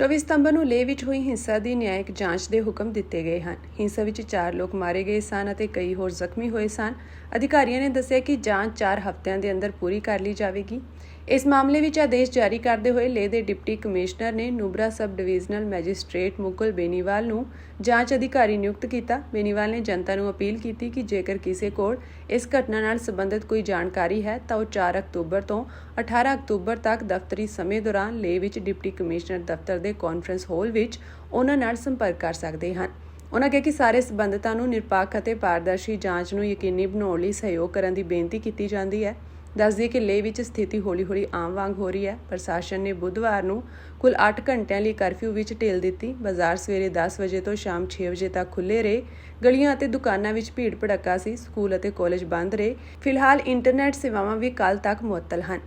24 ਸਤੰਬਰ ਨੂੰ ਲੇਹ ਵਿੱਚ ਹੋਈ ਹਿੰਸਾ ਦੀ ਨਿਆਇਕ ਜਾਂਚ ਦੇ ਹੁਕਮ ਦਿੱਤੇ ਗਏ ਹਨ। ਹਿੰਸਾ ਵਿੱਚ 4 ਲੋਕ ਮਾਰੇ ਗਏ ਸਨ ਅਤੇ ਕਈ ਹੋਰ ਜ਼ਖਮੀ ਹੋਏ ਸਨ। ਅਧਿਕਾਰੀਆਂ ਨੇ ਦੱਸਿਆ ਕਿ ਜਾਂਚ 4 ਹਫ਼ਤਿਆਂ ਦੇ ਅੰਦਰ ਪੂਰੀ ਕਰ ਲਈ ਜਾਵੇਗੀ। ਇਸ ਮਾਮਲੇ ਵਿੱਚ ਆਦੇਸ਼ ਜਾਰੀ ਕਰਦੇ ਹੋਏ ਲੇਹ ਦੇ ਡਿਪਟੀ ਕਮਿਸ਼ਨਰ ਨੇ Nubra sub divisional magistrate Mukul Beniwal ਨੂੰ ਜਾਂਚ ਅਧਿਕਾਰੀ ਨਿਯੁਕਤ ਕੀਤਾ। ਬੇਨੀਵਾਲ ਨੇ ਜਨਤਾ ਨੂੰ ਅਪੀਲ ਕੀਤੀ ਕਿ ਜੇਕਰ ਕਿਸੇ ਕੋਲ ਇਸ ਘਟਨਾ ਨਾਲ ਸੰਬੰਧਿਤ ਕੋਈ ਜਾਣਕਾਰੀ ਹੈ, ਤਾਂ ਉਹ 4 ਅਕਤੂਬਰ ਤੋਂ 18 ਅਕਤੂਬਰ ਤੱਕ ਦਫ਼ਤਰੀ ਸਮੇਂ ਦੌਰਾਨ ਲੇਹ ਵਿੱਚ ਡਿਪਟੀ ਕਮਿਸ਼ਨਰ ਦਫ਼ਤਰ ਦੇ ਕਾਨਫਰੰਸ ਹਾਲ ਵਿੱਚ ਉਹਨਾਂ ਨਾਲ ਸੰਪਰਕ ਕਰ ਸਕਦੇ ਹਨ। ਉਨ੍ਹਾਂ ਕਿਹਾ ਕਿ ਸਾਰੇ ਸਬੰਧਤਾਂ ਨੂੰ ਨਿਰਪੱਖ ਅਤੇ ਪਾਰਦਰਸ਼ੀ ਜਾਂਚ ਨੂੰ ਯਕੀਨੀ ਬਣਾਉਣ ਲਈ ਸਹਿਯੋਗ ਕਰਨ ਦੀ ਬੇਨਤੀ ਕੀਤੀ ਜਾਂਦੀ ਹੈ। ਦੱਸ ਦਈਏ ਕਿ ਲੇਹ ਵਿੱਚ ਸਥਿਤੀ ਹੌਲੀ-ਹੌਲੀ ਆਮ ਵਾਂਗ ਹੋ ਰਹੀ ਹੈ। ਪ੍ਰਸ਼ਾਸਨ ਨੇ ਬੁੱਧਵਾਰ ਨੂੰ ਕੁੱਲ 8 ਘੰਟਿਆਂ ਲਈ ਕਰਫਿਊ ਵਿੱਚ ਢਿੱਲ ਦਿੱਤੀ। ਬਾਜ਼ਾਰ ਸਵੇਰੇ 10 ਵਜੇ ਤੋਂ ਸ਼ਾਮ 6 ਵਜੇ ਤੱਕ ਖੁੱਲੇ ਰਹੇ। ਗਲੀਆਂ ਅਤੇ ਦੁਕਾਨਾਂ ਵਿੱਚ ਭੀੜ ਭੜੱਕਾ ਸੀ। ਸਕੂਲ ਅਤੇ ਕਾਲਜ ਬੰਦ ਰਹੇ। ਫਿਲਹਾਲ ਇੰਟਰਨੈਟ ਸੇਵਾਵਾਂ ਵੀ ਕੱਲ ਤੱਕ ਮੁਅੱਤਲ ਹਨ।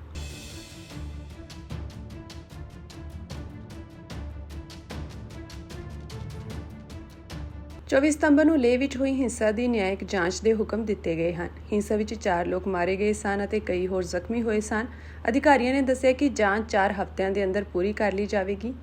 ਚੌਵੀ ਸਤੰਬਰ ਨੂੰ ਲੇਹ ਵਿੱਚ ਹੋਈ ਹਿੰਸਾ ਦੀ ਨਿਆਇਕ ਜਾਂਚ ਦੇ ਹੁਕਮ ਦਿੱਤੇ ਗਏ ਹਨ। ਹਿੰਸਾ ਵਿੱਚ 4 ਲੋਕ ਮਾਰੇ ਗਏ ਸਨ ਅਤੇ ਕਈ ਹੋਰ ਜ਼ਖਮੀ ਹੋਏ ਸਨ। ਅਧਿਕਾਰੀਆਂ ਨੇ ਦੱਸਿਆ ਕਿ ਜਾਂਚ 4 ਹਫ਼ਤਿਆਂ ਦੇ ਅੰਦਰ ਪੂਰੀ ਕਰ ਲਈ ਜਾਵੇਗੀ।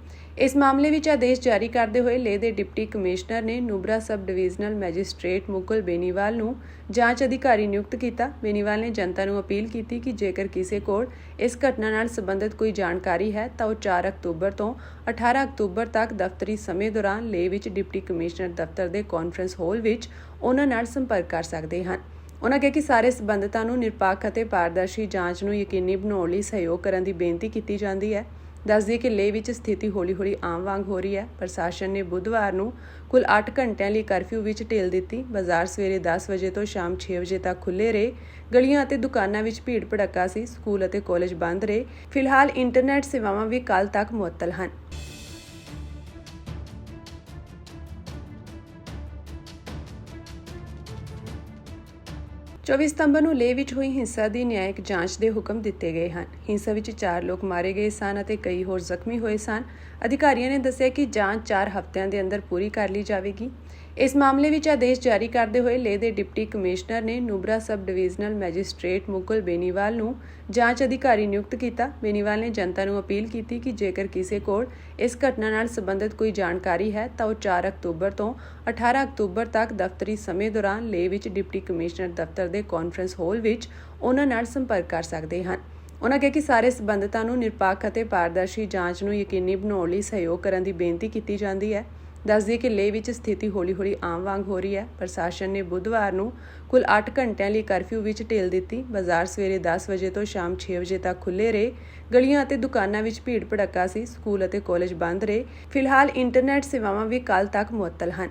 ਇਸ ਮਾਮਲੇ ਵਿੱਚ ਆਦੇਸ਼ ਜਾਰੀ ਕਰਦੇ ਹੋਏ ਲੇਹ ਦੇ ਡਿਪਟੀ ਕਮਿਸ਼ਨਰ ਨੇ Nubra sub divisional magistrate Mukul Beniwal ਨੂੰ ਜਾਂਚ ਅਧਿਕਾਰੀ ਨਿਯੁਕਤ ਕੀਤਾ। ਬੇਨੀਵਾਲ ਨੇ ਜਨਤਾ ਨੂੰ ਅਪੀਲ ਕੀਤੀ ਕਿ ਜੇਕਰ ਕਿਸੇ ਕੋਲ ਇਸ ਘਟਨਾ ਨਾਲ ਸੰਬੰਧਿਤ ਕੋਈ ਜਾਣਕਾਰੀ ਹੈ, ਤਾਂ ਉਹ 4 ਅਕਤੂਬਰ ਤੋਂ 18 ਅਕਤੂਬਰ ਤੱਕ ਦਫ਼ਤਰੀ ਸਮੇਂ ਦੌਰਾਨ ਲੇਹ ਵਿੱਚ ਡਿਪਟੀ ਕਮਿਸ਼ਨਰ ਦਫ਼ਤਰ ਦੇ ਕਾਨਫਰੰਸ ਹਾਲ ਵਿੱਚ ਉਹਨਾਂ ਨਾਲ ਸੰਪਰਕ ਕਰ ਸਕਦੇ ਹਨ। ਉਨ੍ਹਾਂ ਕਿਹਾ ਕਿ ਸਾਰੇ ਸਬੰਧਤਾਂ ਨੂੰ ਨਿਰਪੱਖ ਅਤੇ ਪਾਰਦਰਸ਼ੀ ਜਾਂਚ ਨੂੰ ਯਕੀਨੀ ਬਣਾਉਣ ਲਈ ਸਹਿਯੋਗ ਕਰਨ ਦੀ ਬੇਨਤੀ ਕੀਤੀ ਜਾਂਦੀ ਹੈ। ਦੱਸ ਦਈਏ ਕਿ ਲੇਹ ਵਿੱਚ ਸਥਿਤੀ ਹੌਲੀ-ਹੌਲੀ ਆਮ ਵਾਂਗ ਹੋ ਰਹੀ ਹੈ। ਪ੍ਰਸ਼ਾਸਨ ਨੇ ਬੁੱਧਵਾਰ ਨੂੰ ਕੁੱਲ 8 ਘੰਟਿਆਂ ਲਈ ਕਰਫਿਊ ਵਿੱਚ ਢਿੱਲ ਦਿੱਤੀ। ਬਾਜ਼ਾਰ ਸਵੇਰੇ 10 ਵਜੇ ਤੋਂ ਸ਼ਾਮ 6 ਵਜੇ ਤੱਕ ਖੁੱਲੇ ਰਹੇ। ਗਲੀਆਂ ਅਤੇ ਦੁਕਾਨਾਂ ਵਿੱਚ ਭੀੜ ਭੜੱਕਾ ਸੀ। ਸਕੂਲ ਅਤੇ ਕਾਲਜ ਬੰਦ ਰਹੇ। ਫਿਲਹਾਲ ਇੰਟਰਨੈਟ ਸੇਵਾਵਾਂ ਵੀ ਕੱਲ ਤੱਕ ਮੁਅੱਤਲ ਹਨ। 24 ਸਤੰਬਰ ਨੂੰ ਲੇਹ ਵਿੱਚ ਹੋਈ ਹਿੰਸਾ ਦੀ ਨਿਆਇਕ ਜਾਂਚ ਦੇ ਹੁਕਮ ਦਿੱਤੇ ਗਏ ਹਨ। ਹਿੰਸਾ ਵਿੱਚ 4 ਲੋਕ ਮਾਰੇ ਗਏ ਸਨ ਅਤੇ ਕਈ ਹੋਰ ਜ਼ਖਮੀ ਹੋਏ ਸਨ। ਅਧਿਕਾਰੀਆਂ ਨੇ ਦੱਸਿਆ ਕਿ ਜਾਂਚ 4 ਹਫ਼ਤਿਆਂ ਦੇ ਅੰਦਰ ਪੂਰੀ ਕਰ ਲਈ ਜਾਵੇਗੀ। ਇਸ ਮਾਮਲੇ ਵਿੱਚ ਆਦੇਸ਼ ਜਾਰੀ ਕਰਦੇ ਹੋਏ ਲੇਹ ਦੇ ਡਿਪਟੀ ਕਮਿਸ਼ਨਰ ਨੇ Nubra sub divisional magistrate Mukul Beniwal ਨੂੰ ਜਾਂਚ ਅਧਿਕਾਰੀ ਨਿਯੁਕਤ ਕੀਤਾ। ਬੇਨੀਵਾਲ ਨੇ ਜਨਤਾ ਨੂੰ ਅਪੀਲ ਕੀਤੀ ਕਿ ਜੇਕਰ ਕਿਸੇ ਕੋਲ ਇਸ ਘਟਨਾ ਨਾਲ ਸੰਬੰਧਿਤ ਕੋਈ ਜਾਣਕਾਰੀ ਹੈ, ਤਾਂ ਉਹ 4 ਅਕਤੂਬਰ ਤੋਂ 18 ਅਕਤੂਬਰ ਤੱਕ ਦਫ਼ਤਰੀ ਸਮੇਂ ਦੌਰਾਨ ਲੇਹ ਵਿੱਚ ਡਿਪਟੀ ਕਮਿਸ਼ਨਰ ਦਫ਼ਤਰ ਦੇ ਕਾਨਫਰੰਸ ਹਾਲ ਵਿੱਚ ਉਹਨਾਂ ਨਾਲ ਸੰਪਰਕ ਕਰ ਸਕਦੇ ਹਨ। ਉਹਨਾਂ ਕਿਹਾ ਕਿ ਸਾਰੇ ਸਬੰਧਤਾਂ ਨੂੰ ਨਿਰਪੱਖ ਅਤੇ ਪਾਰਦਰਸ਼ੀ ਜਾਂਚ ਨੂੰ ਯਕੀਨੀ ਬਣਾਉਣ ਲਈ ਸਹਿਯੋਗ ਕਰਨ ਦੀ ਬੇਨਤੀ ਕੀਤੀ ਜਾਂਦੀ ਹੈ। ਦੱਸ ਦਈਏ ਕਿ ਲੇਹ ਵਿੱਚ ਸਥਿਤੀ ਹੌਲੀ-ਹੌਲੀ ਆਮ ਵਾਂਗ ਹੋ ਰਹੀ ਹੈ। ਪ੍ਰਸ਼ਾਸਨ ਨੇ ਬੁੱਧਵਾਰ ਨੂੰ ਕੁੱਲ 8 ਘੰਟਿਆਂ ਲਈ ਕਰਫਿਊ ਵਿੱਚ ਢਿੱਲ ਦਿੱਤੀ। ਬਾਜ਼ਾਰ ਸਵੇਰੇ 10 ਵਜੇ ਤੋਂ ਸ਼ਾਮ 6 ਵਜੇ ਤੱਕ ਖੁੱਲੇ ਰਹੇ। ਗਲੀਆਂ ਅਤੇ ਦੁਕਾਨਾਂ ਵਿੱਚ ਭੀੜ ਭੜੱਕਾ ਸੀ। ਸਕੂਲ ਅਤੇ ਕਾਲਜ ਬੰਦ ਰਹੇ। ਫਿਲਹਾਲ ਇੰਟਰਨੈਟ ਸੇਵਾਵਾਂ ਵੀ ਕੱਲ ਤੱਕ ਮੁਅੱਤਲ ਹਨ।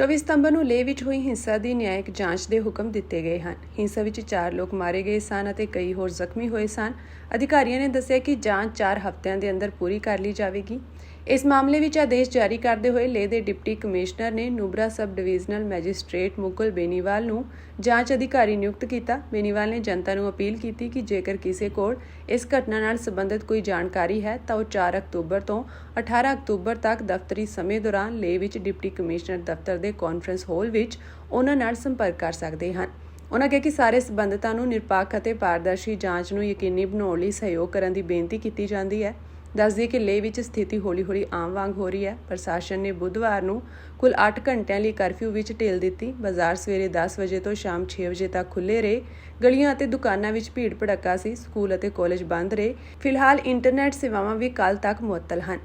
24 ਸਤੰਬਰ ਨੂੰ ਲੇਹ ਵਿੱਚ ਹੋਈ ਹਿੰਸਾ ਦੀ ਨਿਆਇਕ ਜਾਂਚ ਦੇ ਹੁਕਮ ਦਿੱਤੇ ਗਏ ਹਨ। ਹਿੰਸਾ ਵਿੱਚ 4 ਲੋਕ ਮਾਰੇ ਗਏ ਸਨ ਅਤੇ ਕਈ ਹੋਰ ਜ਼ਖਮੀ ਹੋਏ ਸਨ। ਅਧਿਕਾਰੀਆਂ ਨੇ ਦੱਸਿਆ ਕਿ ਜਾਂਚ 4 ਹਫ਼ਤਿਆਂ ਦੇ ਅੰਦਰ ਪੂਰੀ ਕਰ ਲਈ ਜਾਵੇਗੀ। ਇਸ ਮਾਮਲੇ ਵਿੱਚ ਆਦੇਸ਼ ਜਾਰੀ ਕਰਦੇ ਹੋਏ ਲੇਹ ਦੇ ਡਿਪਟੀ ਕਮਿਸ਼ਨਰ ਨੇ Nubra sub divisional magistrate Mukul Beniwal ਨੂੰ ਜਾਂਚ ਅਧਿਕਾਰੀ ਨਿਯੁਕਤ ਕੀਤਾ। ਬੇਨੀਵਾਲ ਨੇ ਜਨਤਾ ਨੂੰ ਅਪੀਲ ਕੀਤੀ ਕਿ ਜੇਕਰ ਕਿਸੇ ਕੋਲ ਇਸ ਘਟਨਾ ਨਾਲ ਸੰਬੰਧਿਤ ਕੋਈ ਜਾਣਕਾਰੀ ਹੈ, ਤਾਂ ਉਹ 4 ਅਕਤੂਬਰ ਤੋਂ 18 ਅਕਤੂਬਰ ਤੱਕ ਦਫ਼ਤਰੀ ਸਮੇਂ ਦੌਰਾਨ ਲੇਹ ਵਿੱਚ ਡਿਪਟੀ ਕਮਿਸ਼ਨਰ ਦਫ਼ਤਰ ਦੇ ਕਾਨਫਰੰਸ ਹਾਲ ਵਿੱਚ ਉਹਨਾਂ ਨਾਲ ਸੰਪਰਕ ਕਰ ਸਕਦੇ ਹਨ। ਉਨ੍ਹਾਂ ਕਿਹਾ ਕਿ ਸਾਰੇ ਸਬੰਧਤਾਂ ਨੂੰ ਨਿਰਪੱਖ ਅਤੇ ਪਾਰਦਰਸ਼ੀ ਜਾਂਚ ਨੂੰ ਯਕੀਨੀ ਬਣਾਉਣ ਲਈ ਸਹਿਯੋਗ ਕਰਨ ਦੀ ਬੇਨਤੀ ਕੀਤੀ ਜਾਂਦੀ ਹੈ। ਦੱਸ ਦਈਏ ਕਿ ਲੇਹ ਵਿੱਚ ਸਥਿਤੀ ਹੌਲੀ-ਹੌਲੀ ਆਮ ਵਾਂਗ ਹੋ ਰਹੀ ਹੈ। ਪ੍ਰਸ਼ਾਸਨ ਨੇ ਬੁੱਧਵਾਰ ਨੂੰ ਕੁੱਲ 8 ਘੰਟਿਆਂ ਲਈ ਕਰਫਿਊ ਵਿੱਚ ਢਿੱਲ ਦਿੱਤੀ। ਬਾਜ਼ਾਰ ਸਵੇਰੇ 10 ਵਜੇ ਤੋਂ ਸ਼ਾਮ 6 ਵਜੇ ਤੱਕ ਖੁੱਲੇ ਰਹੇ। ਗਲੀਆਂ ਅਤੇ ਦੁਕਾਨਾਂ ਵਿੱਚ ਭੀੜ ਭੜੱਕਾ ਸੀ। ਸਕੂਲ ਅਤੇ ਕਾਲਜ ਬੰਦ ਰਹੇ। ਫਿਲਹਾਲ ਇੰਟਰਨੈਟ ਸੇਵਾਵਾਂ ਵੀ ਕੱਲ ਤੱਕ ਮੁਅੱਤਲ ਹਨ।